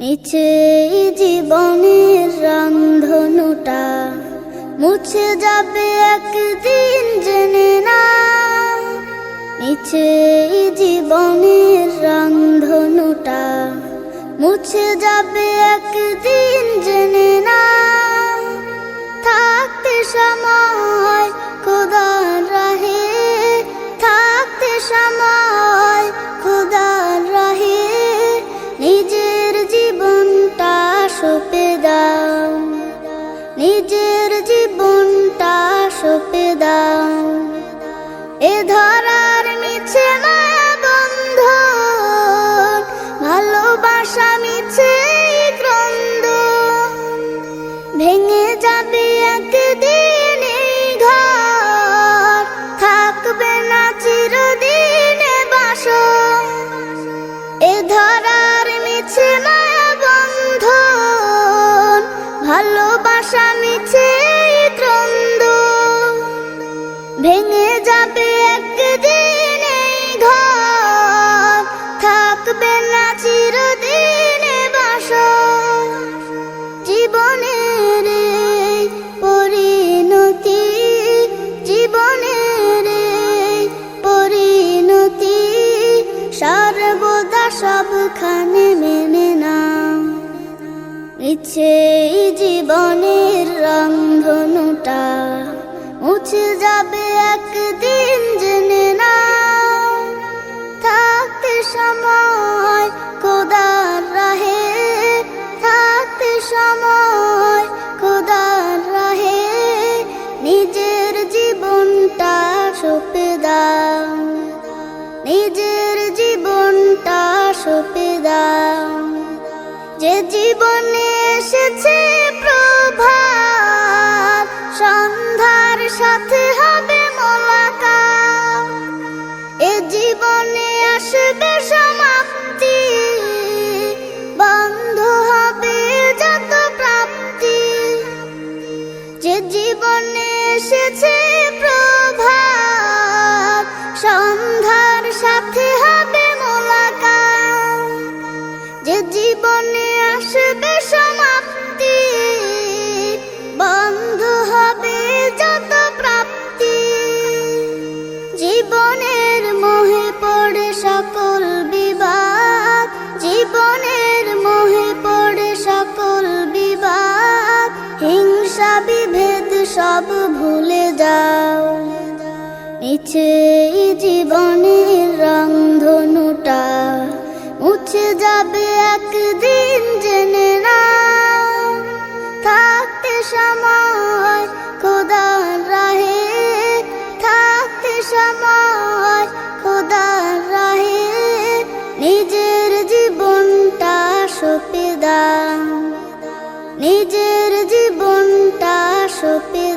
মিছে জীবনের রংধনুটা মুছে যাবে একদিন জেনে না। মিছে জীবনের রংধনুটা মুছে যাবে একদিন জেনে না। থাকতে সময় সপে দাও নিজের জীবনটা সপে দাও। এ ধরার মিছে মায়া বন্ধ ভালোবাসা মিছে ভালোবাসা মিছে ক্রন্দ ভেঙে যাবে একদিন এই ঘর। থাকবে না চিরদিনে বাস জীবনের পরিণতি জীবনের পরিণতি, সর্বদা সবখানে না ইচ্ছে জীবনের রংধনুটা মুছে যাবে একদিন জেনে না থাকতে সময় খোদার রাহে। থাকতে সময় খোদার রাহে। নিজের জীবনটা সপে দাও। নিজের যে জীবনে এসেছে প্রভাত, সন্ধ্যার সাথে হবে এ জীবনে আসবে সমাপ্তি, বন্ধ হবে যত প্রাপ্তি। যে জীবনে এসেছে সব ভুলে যাও। মিছে জীবনের রংধনুটা মুছে যাবে একদিন জেনে না থাকতে সময় খোদার রাহে, থাকতে সময় খোদার রাহে, নিজের জীবনটা সপে দাও। নিজের জীবনটা সপে